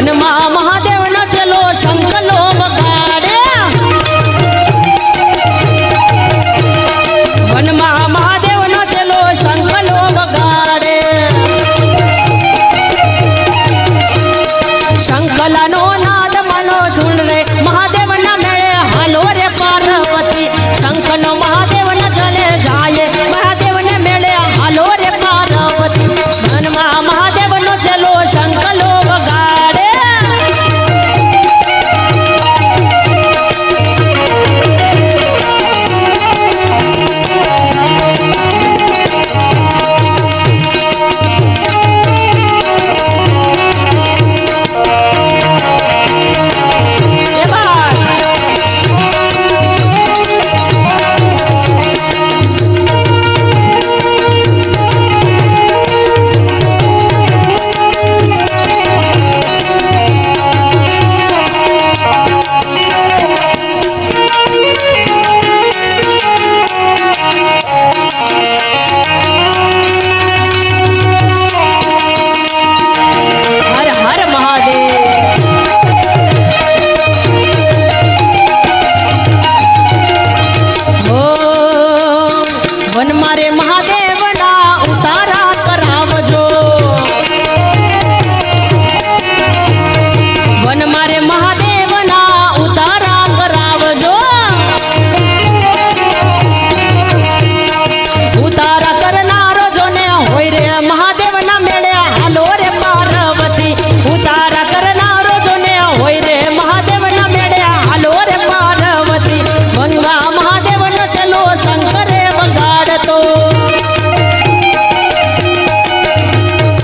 মন মা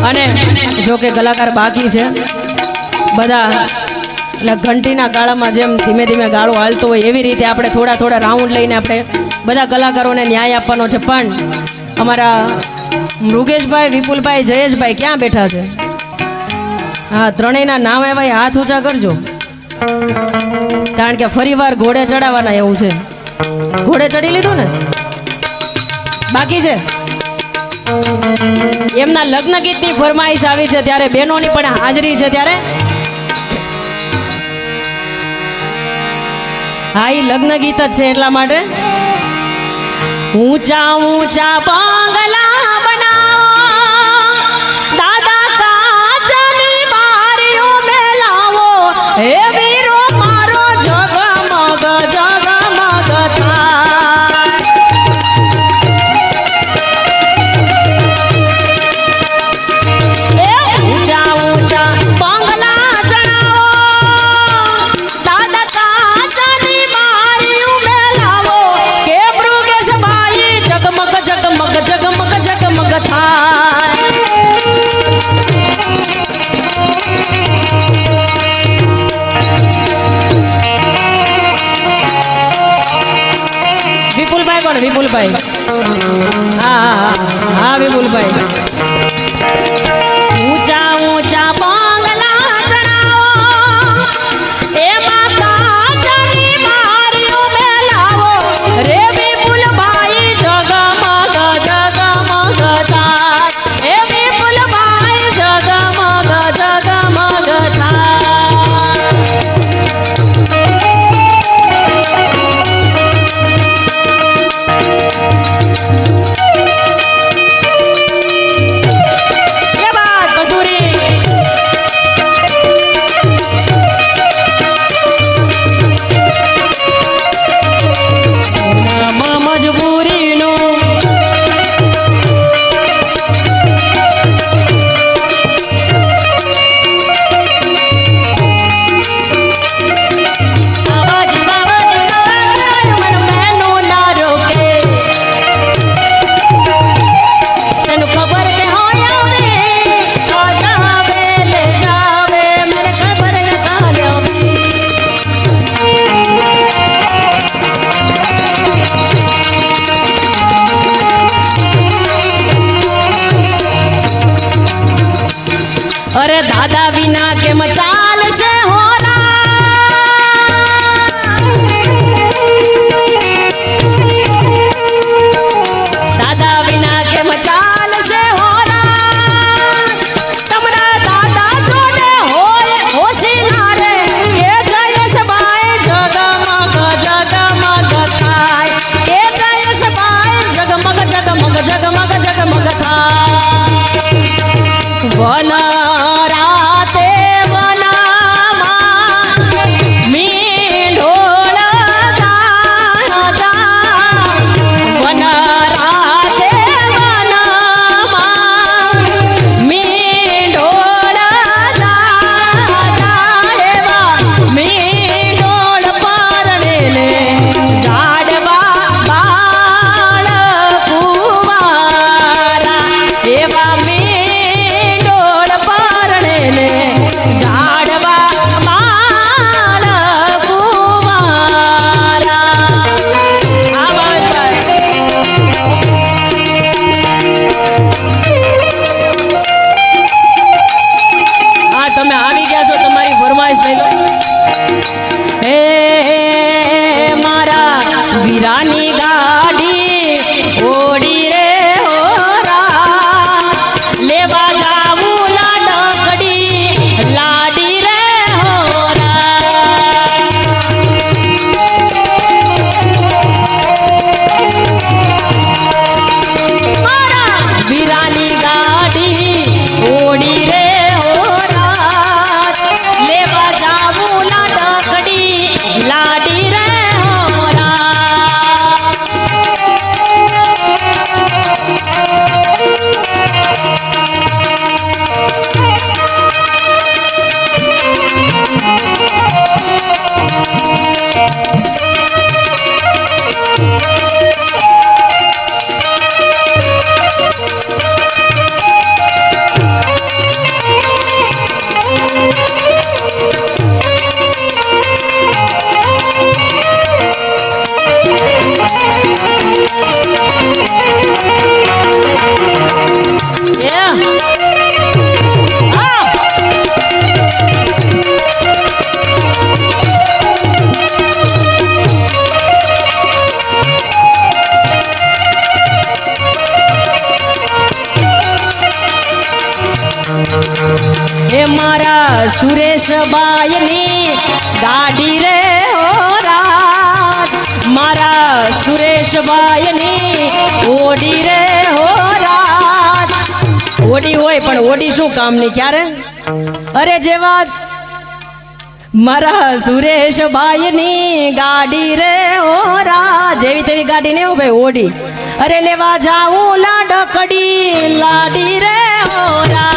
અને જો કે કલાકાર બાકી છે. બધા, એટલે ઘંટીના ગાળામાં જેમ ધીમે ધીમે ગાળો હાલતો હોય એવી રીતે આપણે થોડા થોડા રાઉન્ડ લઈને આપણે બધા કલાકારોને ન્યાય આપવાનો છે. પણ અમારા મૃગેશભાઈ, વિપુલભાઈ, જયેશભાઈ ક્યાં બેઠા છે? હા, ત્રણેયના નામ ભાઈ હાથ ઊંચા કરજો. કારણ કે ફરીવાર ઘોડે ચડાવવાના એવું છે. ઘોડે ચડી લીધું ને? બાકી છે? એમના લગ્ન ગીતની ફરમાઈશ આવી છે ત્યારે બહેનોની પણ હાજરી છે ત્યારે. હા એ લગ્ન ગીત જ છે એટલા માટે. ઊંચા ઊંચા પાંગલા બનાવો. દાદા કાચની મેલાવો. હે વિપુલભાઈ. હા હા. હા વિપુલભાઈ. અરે દાદા વિના કેમ ચાલશે હોરા દાદા વિના કેમ ચાલશે હોરા તમરા દાદા જોડે હોય હોશી નારે કે જયેશ ભાઈ જગમગ જગમગ થાય કે જયેશ ભાઈ જગમગ જગમગ જગમગ જગમગ થાય વના জানি મારા સુરેશબાઈની ગાડી રે હોરા મારા સુરેશબાઈની ઓડી રે હોરા ઓડી હોય પણ ઓડી શું કામની ક્યારે? અરે જેવા મારા સુરેશભાઈની ગાડી રે હોરા જેવી તેવી ગાડી ને ભાઈ, ઓડી. અરે લેવા જાઉં લાડકડી લાડી રે હોરા